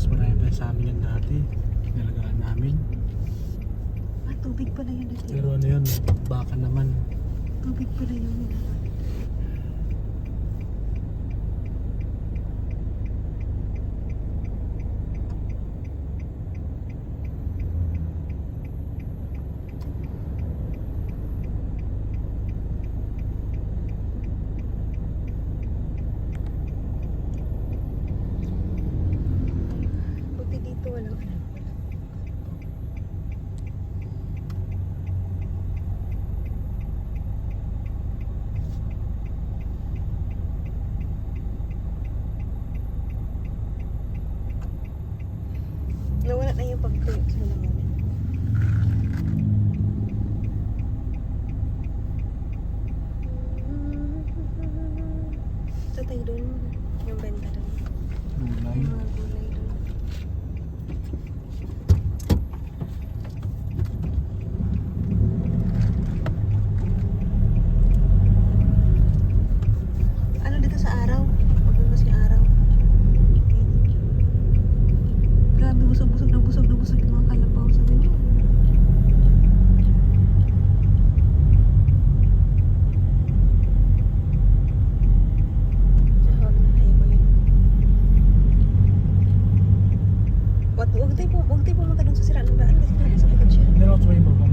mas marami pa sa amin yan dati. Nalagaan namin. Ah, tubig pala yun. Pero ano yun, baka naman. Tubig pala yun. Tatay doon, doon. Yung mga gulay doon. Huwag tayo, huwag tayo pumunta doon sa siraan ng daan kasi nakasakit siya. Diretso yung baba.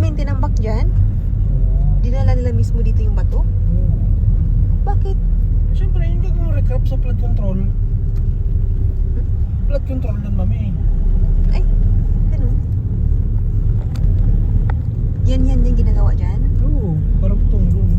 simente ng back dyan? Dinala nila mismo dito yung bato? Hmm. Bakit? Siyempre, yung gagawin mo recap sa flood control. Flood control nun, mami. Ay, ganun. Yan, yan yung ginagawa dyan? Oo, para putong doon.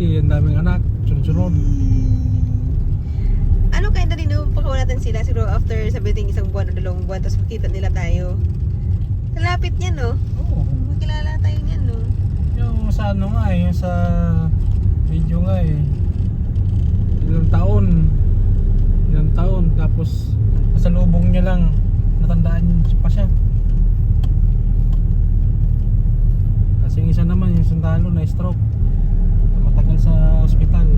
Kitty, ang daming anak, sunod-sunod. Ano kaya dali no, pakawalan natin sila siguro after sabihin isang buwan o dalawang buwan tapos makita nila tayo. Kalapit niya no. Oo. Makilala tayo niyan no. Yung sa ano nga eh, yung sa video nga eh. Ilang taon. Ilang taon. Tapos, sa lubong niya lang, natandaan pa siya. Kasi yung isa naman, yung sundalo na stroke sa ospital.